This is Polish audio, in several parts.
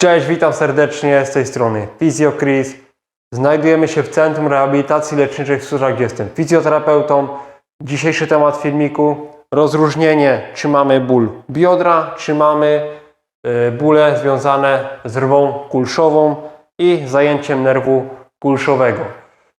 Cześć, witam serdecznie z tej strony Fizjokris. Znajdujemy się w Centrum Rehabilitacji Leczniczej w Służach, gdzie jestem fizjoterapeutą. Dzisiejszy temat filmiku rozróżnienie, czy mamy ból biodra, czy mamy e, bóle związane z rwą kulszową i zajęciem nerwu kulszowego.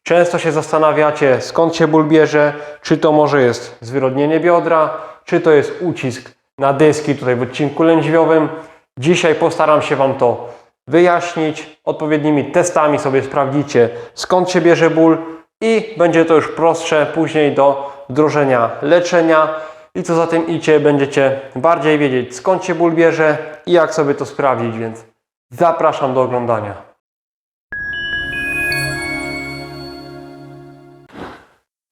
Często się zastanawiacie, skąd się ból bierze, czy to może jest zwyrodnienie biodra, czy to jest ucisk na dyski tutaj w odcinku lędźwiowym. Dzisiaj postaram się Wam to wyjaśnić. Odpowiednimi testami sobie sprawdzicie, skąd się bierze ból i będzie to już prostsze później do wdrożenia leczenia. I co za tym idzie, będziecie bardziej wiedzieć, skąd się ból bierze i jak sobie to sprawdzić, więc zapraszam do oglądania.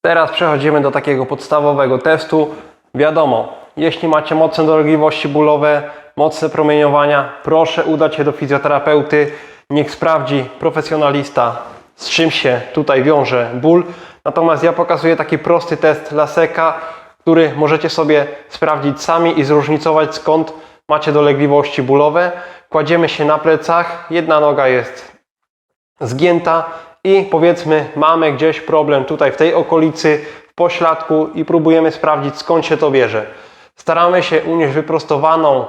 Teraz przechodzimy do takiego podstawowego testu. Wiadomo, jeśli macie mocne dolegliwości bólowe, mocne promieniowania, proszę udać się do fizjoterapeuty. Niech sprawdzi profesjonalista, z czym się tutaj wiąże ból. Natomiast ja pokazuję taki prosty test Laseka, który możecie sobie sprawdzić sami i zróżnicować skąd macie dolegliwości bólowe. Kładziemy się na plecach, jedna noga jest zgięta i powiedzmy mamy gdzieś problem tutaj w tej okolicy, w pośladku i próbujemy sprawdzić skąd się to bierze. Staramy się unieść wyprostowaną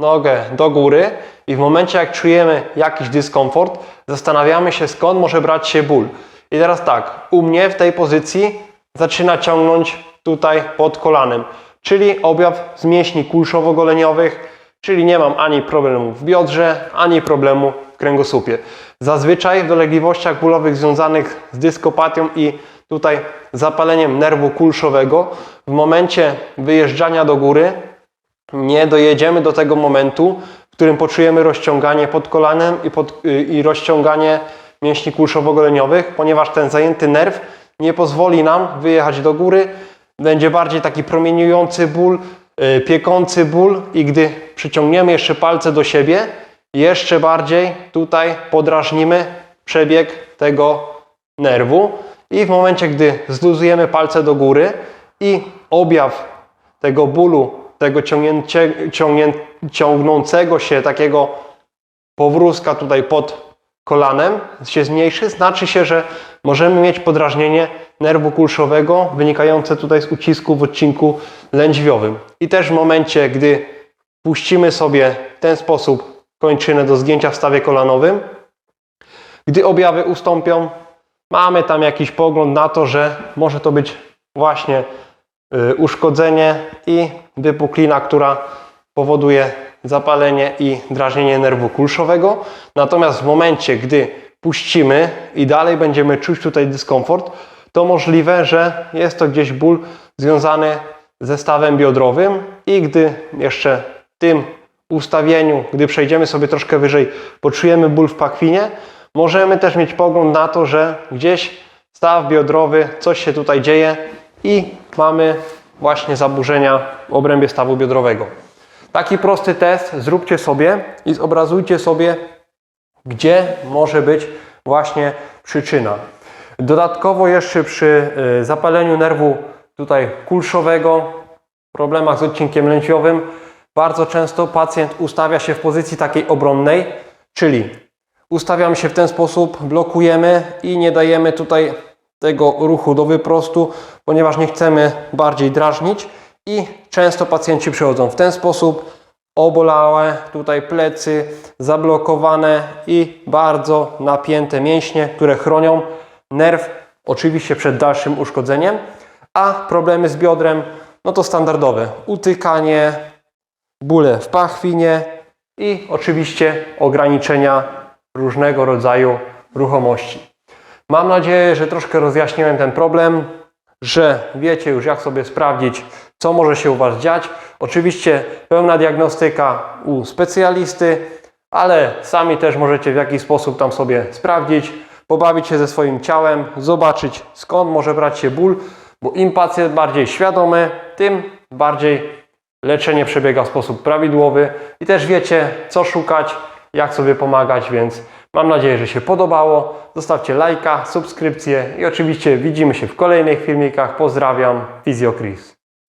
nogę do góry i w momencie jak czujemy jakiś dyskomfort, zastanawiamy się skąd może brać się ból. I teraz tak, u mnie w tej pozycji zaczyna ciągnąć tutaj pod kolanem, czyli objaw z mięśni kulszowo-goleniowych, czyli nie mam ani problemu w biodrze, ani problemu w kręgosłupie. Zazwyczaj w dolegliwościach bólowych związanych z dyskopatią i tutaj zapaleniem nerwu kulszowego, w momencie wyjeżdżania do góry nie dojedziemy do tego momentu, w którym poczujemy rozciąganie pod kolanem i, pod, y, i rozciąganie mięśni kulszowo-goleniowych, ponieważ ten zajęty nerw nie pozwoli nam wyjechać do góry. Będzie bardziej taki promieniujący ból, y, piekący ból i gdy przyciągniemy jeszcze palce do siebie, jeszcze bardziej tutaj podrażnimy przebieg tego nerwu i w momencie, gdy zluzujemy palce do góry i objaw tego bólu, tego ciągnięcie, ciągnię, ciągnącego się takiego powrózka tutaj pod kolanem się zmniejszy, znaczy się, że możemy mieć podrażnienie nerwu kulszowego wynikające tutaj z ucisku w odcinku lędźwiowym. I też w momencie, gdy puścimy sobie w ten sposób kończynę do zgięcia w stawie kolanowym, gdy objawy ustąpią, mamy tam jakiś pogląd na to, że może to być właśnie uszkodzenie i wypuklina, która powoduje zapalenie i drażnienie nerwu kulszowego. Natomiast w momencie, gdy puścimy i dalej będziemy czuć tutaj dyskomfort, to możliwe, że jest to gdzieś ból związany ze stawem biodrowym i gdy jeszcze tym ustawieniu, gdy przejdziemy sobie troszkę wyżej, poczujemy ból w pachwinie, możemy też mieć pogląd na to, że gdzieś staw biodrowy, coś się tutaj dzieje i mamy właśnie zaburzenia w obrębie stawu biodrowego. Taki prosty test zróbcie sobie i zobrazujcie sobie, gdzie może być właśnie przyczyna. Dodatkowo jeszcze przy y, zapaleniu nerwu tutaj kulszowego, problemach z odcinkiem lędźwiowym, bardzo często pacjent ustawia się w pozycji takiej obronnej, czyli ustawiamy się w ten sposób, blokujemy i nie dajemy tutaj tego ruchu do wyprostu, ponieważ nie chcemy bardziej drażnić i często pacjenci przychodzą w ten sposób, obolałe tutaj plecy, zablokowane i bardzo napięte mięśnie, które chronią nerw oczywiście przed dalszym uszkodzeniem, a problemy z biodrem no to standardowe. Utykanie, bóle w pachwinie i oczywiście ograniczenia różnego rodzaju ruchomości. Mam nadzieję, że troszkę rozjaśniłem ten problem, że wiecie już jak sobie sprawdzić, co może się u Was dziać. Oczywiście pełna diagnostyka u specjalisty, ale sami też możecie w jakiś sposób tam sobie sprawdzić, pobawić się ze swoim ciałem, zobaczyć skąd może brać się ból, bo im pacjent bardziej świadomy, tym bardziej leczenie przebiega w sposób prawidłowy i też wiecie, co szukać, jak sobie pomagać, więc mam nadzieję, że się podobało. Zostawcie lajka, subskrypcję i oczywiście widzimy się w kolejnych filmikach. Pozdrawiam, Fizjokris.